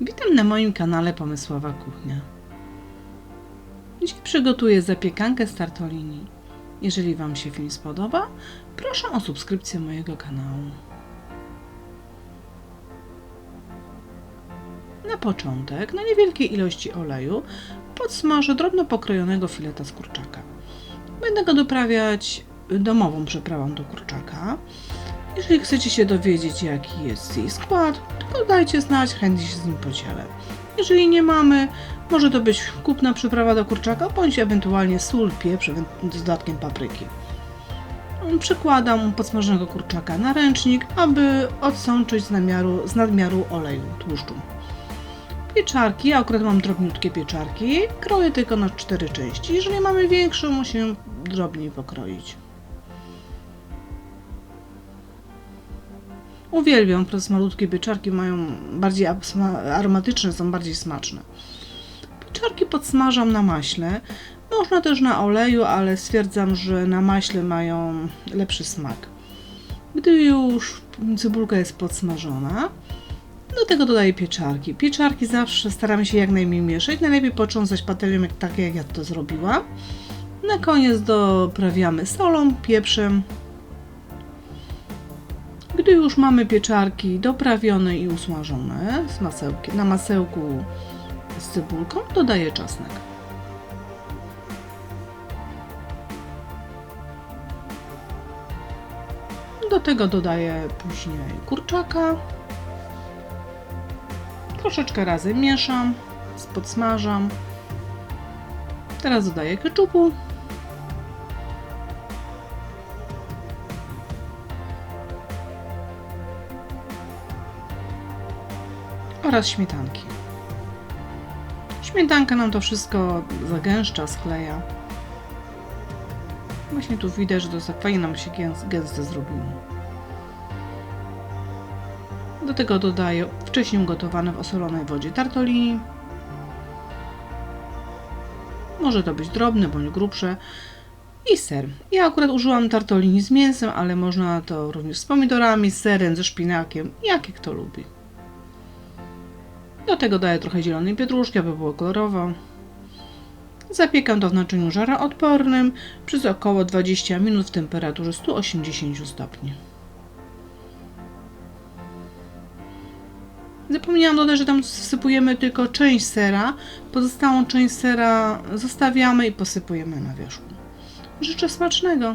Witam na moim kanale Pomysłowa Kuchnia. Dziś przygotuję zapiekankę z tartolini. Jeżeli Wam się film spodoba, proszę o subskrypcję mojego kanału. Na początek, na niewielkiej ilości oleju, podsmażę drobno pokrojonego fileta z kurczaka. Będę go doprawiać domową przyprawą do kurczaka. Jeżeli chcecie się dowiedzieć, jaki jest jej skład, to dajcie znać, chętnie się z nim podzielę. Jeżeli nie mamy, może to być kupna przyprawa do kurczaka, bądź ewentualnie sól, pieprz z dodatkiem papryki. Przykładam podsmażonego kurczaka na ręcznik, aby odsączyć z, namiaru, z nadmiaru oleju, tłuszczu. Pieczarki, ja akurat mam drobniutkie pieczarki, kroję tylko na cztery części. Jeżeli mamy większą, musimy drobniej pokroić. Uwielbiam, przez malutkie pieczarki mają bardziej aromatyczne, są bardziej smaczne. Pieczarki podsmażam na maśle. Można też na oleju, ale stwierdzam, że na maśle mają lepszy smak. Gdy już cebulka jest podsmażona, do tego dodaję pieczarki. Pieczarki zawsze staramy się jak najmniej mieszać. Najlepiej począsać patelnią, jak, tak jak ja to zrobiłam. Na koniec doprawiamy solą, pieprzem. Gdy już mamy pieczarki doprawione i usmażone z masełki, na masełku z cebulką, dodaję czosnek. Do tego dodaję później kurczaka. Troszeczkę razy mieszam, podsmażam. Teraz dodaję keczupu. Oraz śmietanki. Śmietanka nam to wszystko zagęszcza, skleja. Właśnie tu widać, że to fajnie nam się gęs- gęste zrobiło. Do tego dodaję wcześniej ugotowane w osolonej wodzie tartolini. Może to być drobne bądź grubsze. I ser. Ja akurat użyłam tartolini z mięsem, ale można to również z pomidorami, z serem, ze szpinakiem, jakie kto lubi. Do tego daję trochę zielonej pietruszki, aby było kolorowo. Zapiekam to w naczyniu żaroodpornym przez około 20 minut w temperaturze 180 stopni. Zapomniałam dodać, że tam wsypujemy tylko część sera. Pozostałą część sera zostawiamy i posypujemy na wierzchu. Życzę smacznego!